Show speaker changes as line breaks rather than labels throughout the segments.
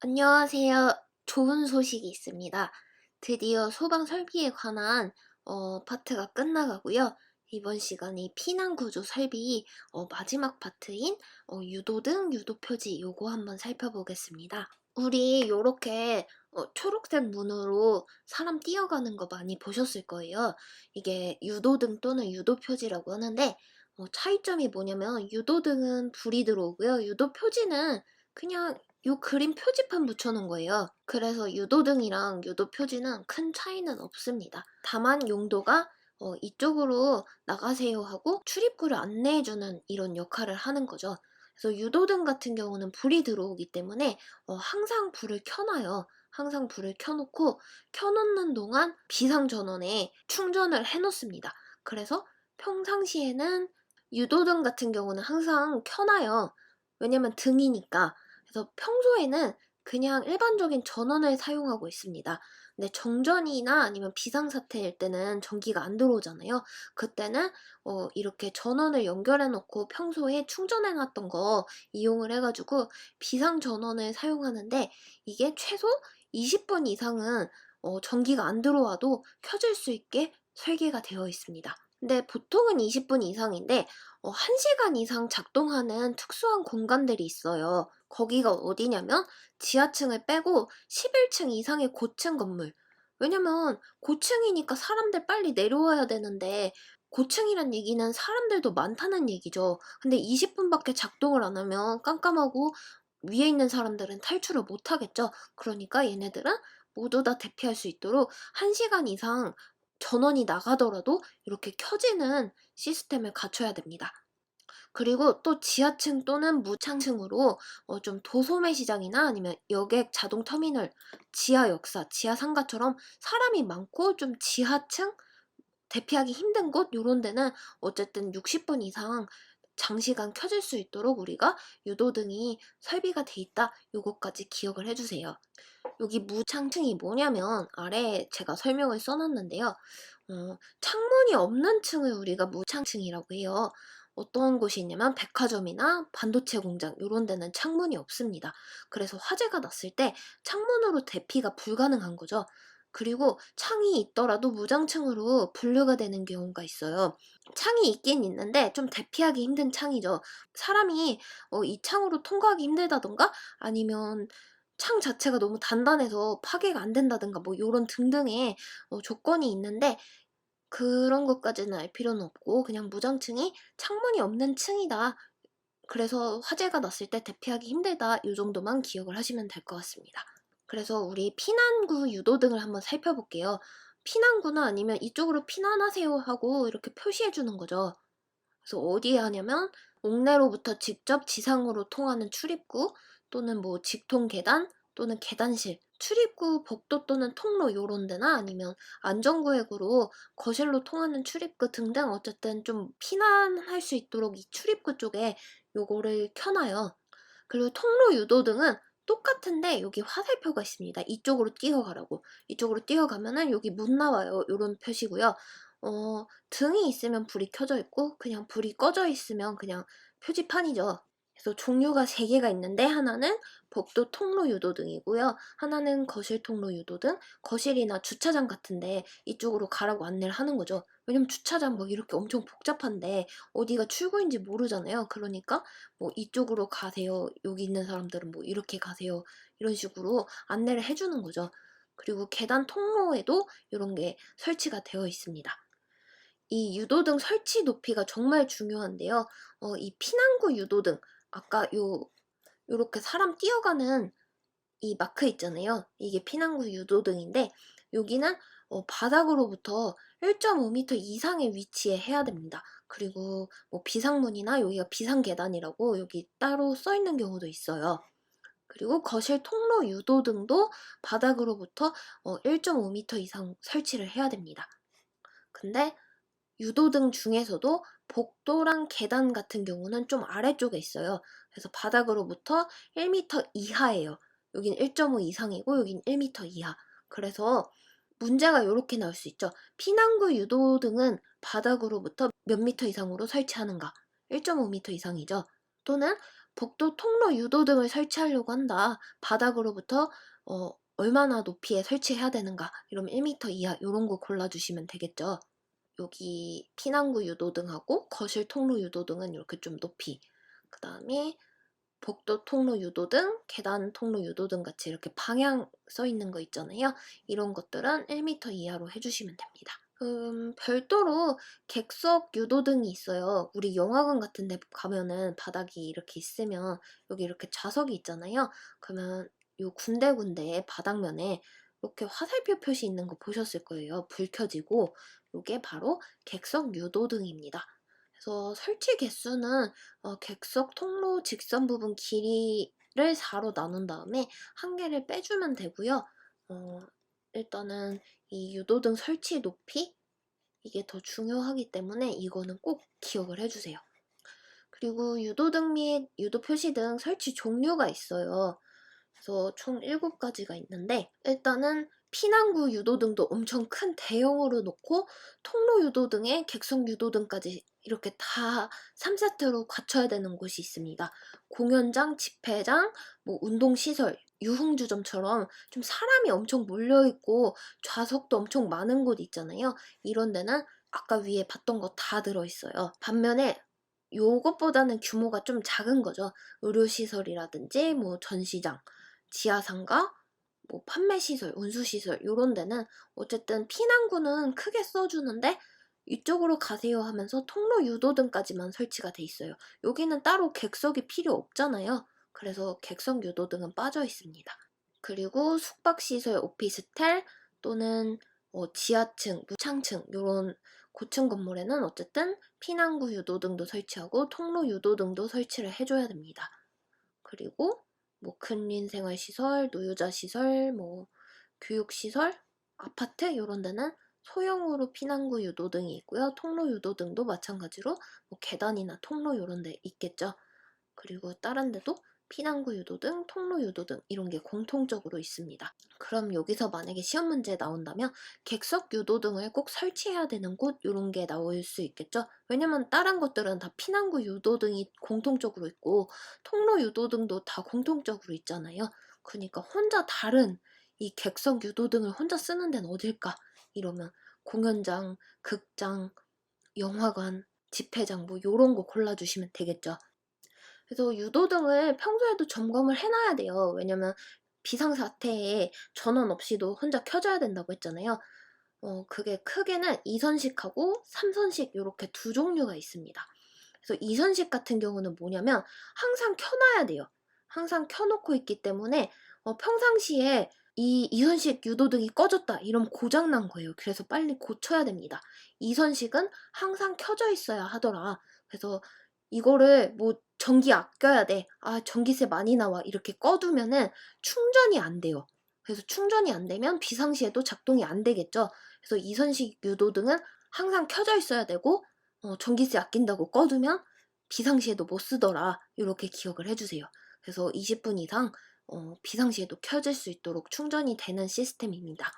안녕하세요. 좋은 소식이 있습니다. 드디어 소방 설비에 관한 어, 파트가 끝나가고요. 이번 시간이 피난 구조 설비 어, 마지막 파트인 어, 유도 등, 유도 표지 요거 한번 살펴보겠습니다. 우리 요렇게 어, 초록색 문으로 사람 뛰어가는 거 많이 보셨을 거예요. 이게 유도등 또는 유도 표지라고 하는데 어, 차이점이 뭐냐면 유도등은 불이 들어오고요. 유도 표지는 그냥 요 그림 표지판 붙여놓은 거예요. 그래서 유도등이랑 유도 표지는 큰 차이는 없습니다. 다만 용도가 어, 이쪽으로 나가세요 하고 출입구를 안내해주는 이런 역할을 하는 거죠. 그래서 유도등 같은 경우는 불이 들어오기 때문에 어, 항상 불을 켜놔요. 항상 불을 켜놓고 켜놓는 동안 비상전원에 충전을 해놓습니다. 그래서 평상시에는 유도등 같은 경우는 항상 켜놔요. 왜냐면 등이니까. 그래서 평소에는 그냥 일반적인 전원을 사용하고 있습니다. 근데 정전이나 아니면 비상사태일 때는 전기가 안 들어오잖아요. 그때는 어, 이렇게 전원을 연결해 놓고 평소에 충전해 놨던 거 이용을 해가지고 비상 전원을 사용하는데 이게 최소 20분 이상은 어, 전기가 안 들어와도 켜질 수 있게 설계가 되어 있습니다. 근데 보통은 20분 이상인데 어, 1시간 이상 작동하는 특수한 공간들이 있어요. 거기가 어디냐면 지하층을 빼고 11층 이상의 고층 건물. 왜냐면 고층이니까 사람들 빨리 내려와야 되는데 고층이란 얘기는 사람들도 많다는 얘기죠. 근데 20분밖에 작동을 안 하면 깜깜하고 위에 있는 사람들은 탈출을 못 하겠죠. 그러니까 얘네들은 모두 다 대피할 수 있도록 1시간 이상 전원이 나가더라도 이렇게 켜지는 시스템을 갖춰야 됩니다. 그리고 또 지하층 또는 무창층으로 어, 좀 도소매 시장이나 아니면 여객 자동 터미널, 지하 역사, 지하 상가처럼 사람이 많고 좀 지하층 대피하기 힘든 곳 요런 데는 어쨌든 60분 이상 장시간 켜질 수 있도록 우리가 유도등이 설비가 돼 있다 요거까지 기억을 해주세요. 여기 무창층이 뭐냐면 아래에 제가 설명을 써놨는데요. 어, 창문이 없는 층을 우리가 무창층이라고 해요. 어떤 곳이 있냐면 백화점이나 반도체 공장 이런 데는 창문이 없습니다. 그래서 화재가 났을 때 창문으로 대피가 불가능한 거죠. 그리고 창이 있더라도 무장층으로 분류가 되는 경우가 있어요. 창이 있긴 있는데 좀 대피하기 힘든 창이죠. 사람이 어, 이 창으로 통과하기 힘들다던가 아니면 창 자체가 너무 단단해서 파괴가 안 된다든가 뭐 요런 등등의 어, 조건이 있는데 그런 것까지는 알 필요는 없고 그냥 무장층이 창문이 없는 층이다. 그래서 화재가 났을 때 대피하기 힘들다. 요 정도만 기억을 하시면 될 것 같습니다. 그래서 우리 피난구 유도 등을 한번 살펴볼게요. 피난구나 아니면 이쪽으로 피난하세요 하고 이렇게 표시해 주는 거죠. 그래서 어디에 하냐면 옥내로부터 직접 지상으로 통하는 출입구 또는 뭐 직통 계단 또는 계단실 출입구 복도 또는 통로 요런 데나 아니면 안전구역으로 거실로 통하는 출입구 등등 어쨌든 좀 피난할 수 있도록 이 출입구 쪽에 요거를 켜놔요. 그리고 통로 유도 등은 똑같은데 여기 화살표가 있습니다. 이쪽으로 뛰어가라고. 이쪽으로 뛰어가면은 여기 문 나와요. 요런 표시고요. 어, 등이 있으면 불이 켜져 있고 그냥 불이 꺼져 있으면 그냥 표지판이죠. 그래서 종류가 세 개가 있는데 하나는 복도 통로 유도등이고요. 하나는 거실 통로 유도등, 거실이나 주차장 같은데 이쪽으로 가라고 안내를 하는 거죠. 왜냐면 주차장 뭐 이렇게 엄청 복잡한데 어디가 출구인지 모르잖아요. 그러니까 뭐 이쪽으로 가세요. 여기 있는 사람들은 뭐 이렇게 가세요. 이런 식으로 안내를 해주는 거죠. 그리고 계단 통로에도 이런 게 설치가 되어 있습니다. 이 유도등 설치 높이가 정말 중요한데요. 어, 이 피난구 유도등, 아까 요 요렇게 사람 뛰어가는 이 마크 있잖아요. 이게 피난구 유도등인데 여기는 어, 바닥으로부터 1.5m 이상의 위치에 해야 됩니다. 그리고 뭐 비상문이나 여기가 비상계단이라고 여기 따로 써 있는 경우도 있어요. 그리고 거실 통로 유도등도 바닥으로부터 어, 1.5m 이상 설치를 해야 됩니다. 근데 유도등 중에서도 복도랑 계단 같은 경우는 좀 아래쪽에 있어요. 그래서 바닥으로부터 1m 이하예요. 여긴 1.5 이상이고 여긴 1m 이하. 그래서 문제가 이렇게 나올 수 있죠. 피난구 유도 등은 바닥으로부터 몇 미터 이상으로 설치하는가? 1.5m 이상이죠. 또는 복도 통로 유도 등을 설치하려고 한다. 바닥으로부터 어, 얼마나 높이에 설치해야 되는가? 이러면 1m 이하 이런 거 골라주시면 되겠죠. 여기 피난구 유도등하고 거실 통로 유도등은 이렇게 좀 높이. 그 다음에 복도 통로 유도등, 계단 통로 유도등 같이 이렇게 방향 써 있는 거 있잖아요. 이런 것들은 1m 이하로 해주시면 됩니다. 음, 별도로 객석 유도등이 있어요. 우리 영화관 같은 데 가면은 바닥이 이렇게 있으면 여기 이렇게 좌석이 있잖아요. 그러면 요 군데군데 바닥면에 이렇게 화살표 표시 있는 거 보셨을 거예요. 불 켜지고 요게 바로 객석 유도등입니다. 그래서 설치 개수는 어, 객석 통로 직선 부분 길이를 4로 나눈 다음에 한 개를 빼주면 되고요. 어, 일단은 이 유도등 설치 높이 이게 더 중요하기 때문에 이거는 꼭 기억을 해주세요. 그리고 유도등 및 유도 표시등 설치 종류가 있어요. 그래서 총 7가지가 있는데 일단은 피난구 유도등도 엄청 큰 대형으로 놓고 통로 유도등에 객석 유도등까지 이렇게 다 3세트로 갖춰야 되는 곳이 있습니다. 공연장, 집회장, 뭐 운동시설, 유흥주점처럼 좀 사람이 엄청 몰려있고 좌석도 엄청 많은 곳 있잖아요. 이런 데는 아까 위에 봤던 거 다 들어있어요. 반면에 요것보다는 규모가 좀 작은 거죠. 의료시설이라든지 뭐 전시장, 지하상가, 뭐 판매시설, 운수시설 이런 데는 어쨌든 피난구는 크게 써주는데 이쪽으로 가세요 하면서 통로 유도등까지만 설치가 돼 있어요. 여기는 따로 객석이 필요 없잖아요. 그래서 객석 유도등은 빠져 있습니다. 그리고 숙박시설, 오피스텔 또는 뭐 지하층, 무창층 이런 고층 건물에는 어쨌든 피난구 유도등도 설치하고 통로 유도등도 설치를 해줘야 됩니다. 그리고 뭐 근린생활시설, 노유자시설, 뭐 교육시설, 아파트 이런 데는 소형으로 피난구 유도 등이 있고요. 통로 유도 등도 마찬가지로 뭐 계단이나 통로 이런 데 있겠죠. 그리고 다른 데도 피난구 유도 등, 통로 유도 등 이런 게 공통적으로 있습니다. 그럼 여기서 만약에 시험 문제에 나온다면 객석 유도 등을 꼭 설치해야 되는 곳 이런 게 나올 수 있겠죠. 왜냐면 다른 것들은 다 피난구 유도 등이 공통적으로 있고 통로 유도 등도 다 공통적으로 있잖아요. 그러니까 혼자 다른 이 객석 유도 등을 혼자 쓰는 데는 어딜까? 이러면 공연장, 극장, 영화관, 집회장 뭐 이런 거 골라주시면 되겠죠. 그래서 유도등을 평소에도 점검을 해놔야 돼요. 왜냐면 비상사태에 전원 없이도 혼자 켜져야 된다고 했잖아요. 어, 그게 크게는 2선식하고 3선식 이렇게 두 종류가 있습니다. 그래서 2선식 같은 경우는 뭐냐면 항상 켜놔야 돼요. 항상 켜놓고 있기 때문에 어, 평상시에 이 이선식 유도등이 꺼졌다 이러면 고장난 거예요. 그래서 빨리 고쳐야 됩니다. 이선식은 항상 켜져 있어야 하더라. 그래서 이거를 뭐 전기 아껴야 돼. 아, 전기세 많이 나와. 이렇게 꺼두면은 충전이 안 돼요. 그래서 충전이 안 되면 비상시에도 작동이 안 되겠죠. 그래서 이선식 유도등은 항상 켜져 있어야 되고 어, 전기세 아낀다고 꺼두면 비상시에도 못 쓰더라. 이렇게 기억을 해주세요. 그래서 20분 이상 어, 비상시에도 켜질 수 있도록 충전이 되는 시스템입니다.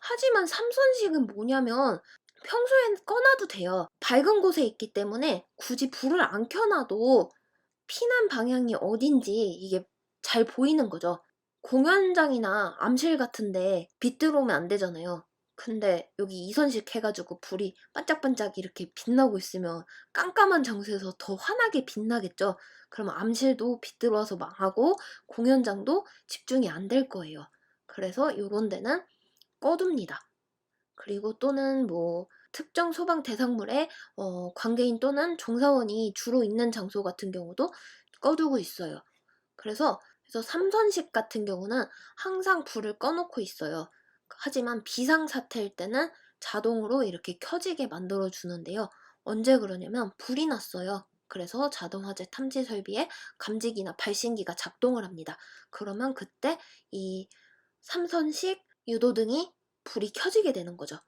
하지만 삼선식은 뭐냐면 평소엔 꺼놔도 돼요. 밝은 곳에 있기 때문에 굳이 불을 안 켜놔도 피난 방향이 어딘지 이게 잘 보이는 거죠. 공연장이나 암실 같은데 빛 들어오면 안 되잖아요. 근데 여기 이선식 해가지고 불이 반짝반짝 이렇게 빛나고 있으면 깜깜한 장소에서 더 환하게 빛나겠죠. 그러면 암실도 빛 들어와서 망하고 공연장도 집중이 안 될 거예요. 그래서 이런 데는 꺼둡니다. 그리고 또는 뭐 특정 소방 대상물에 어, 관계인 또는 종사원이 주로 있는 장소 같은 경우도 꺼두고 있어요. 그래서 그래서 삼선식 같은 경우는 항상 불을 꺼놓고 있어요. 하지만 비상 사태일 때는 자동으로 이렇게 켜지게 만들어 주는데요. 언제 그러냐면 불이 났어요. 그래서 자동 화재 탐지 설비에 감지기나 발신기가 작동을 합니다. 그러면 그때 이 삼선식 유도등이 불이 켜지게 되는 거죠.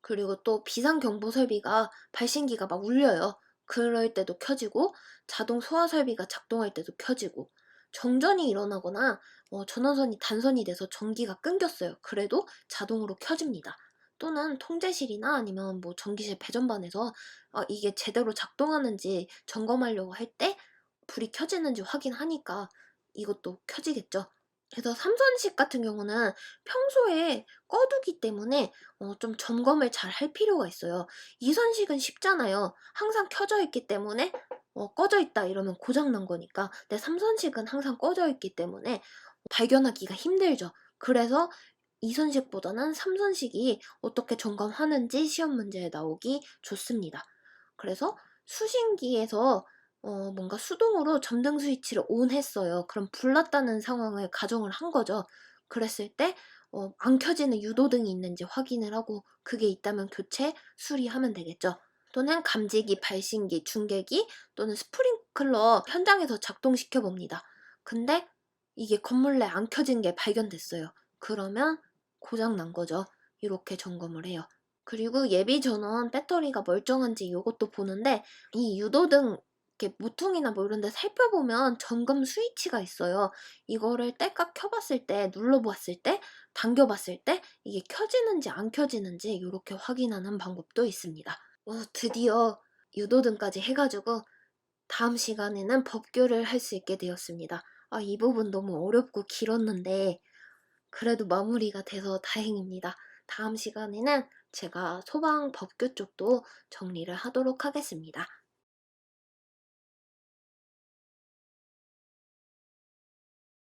그리고 또 비상경보 설비가 발신기가 막 울려요. 그럴 때도 켜지고 자동 소화 설비가 작동할 때도 켜지고 정전이 일어나거나 어, 전원선이 단선이 돼서 전기가 끊겼어요. 그래도 자동으로 켜집니다. 또는 통제실이나 아니면 뭐 전기실 배전반에서 어, 이게 제대로 작동하는지 점검하려고 할 때 불이 켜지는지 확인하니까 이것도 켜지겠죠. 그래서 삼선식 같은 경우는 평소에 꺼두기 때문에 어, 좀 점검을 잘 할 필요가 있어요. 이선식은 쉽잖아요. 항상 켜져 있기 때문에 어, 꺼져 있다 이러면 고장 난 거니까. 근데 삼선식은 항상 꺼져 있기 때문에 발견하기가 힘들죠. 그래서 이선식보다는 삼선식이 어떻게 점검하는지 시험 문제에 나오기 좋습니다. 그래서 수신기에서 어, 뭔가 수동으로 점등 스위치를 ON 했어요. 그럼 불났다는 상황을 가정을 한 거죠. 그랬을 때, 어, 안 켜지는 유도등이 있는지 확인을 하고, 그게 있다면 교체, 수리하면 되겠죠. 또는 감지기, 발신기, 중계기, 또는 스프링클러 현장에서 작동시켜 봅니다. 근데 이게 건물 내 안 켜진 게 발견됐어요. 그러면 고장 난 거죠. 이렇게 점검을 해요. 그리고 예비 전원 배터리가 멀쩡한지 이것도 보는데 이 유도등 이렇게 모퉁이나 뭐 이런 데 살펴보면 점검 스위치가 있어요. 이거를 떼깍 켜봤을 때, 눌러봤을 때, 당겨봤을 때 이게 켜지는지 안 켜지는지 이렇게 확인하는 방법도 있습니다. 어, 드디어 유도등까지 해가지고 다음 시간에는 법규를 할 수 있게 되었습니다. 아, 이 부분 너무 어렵고 길었는데 그래도 마무리가 돼서 다행입니다. 다음 시간에는 제가 소방 법규 쪽도 정리를 하도록 하겠습니다.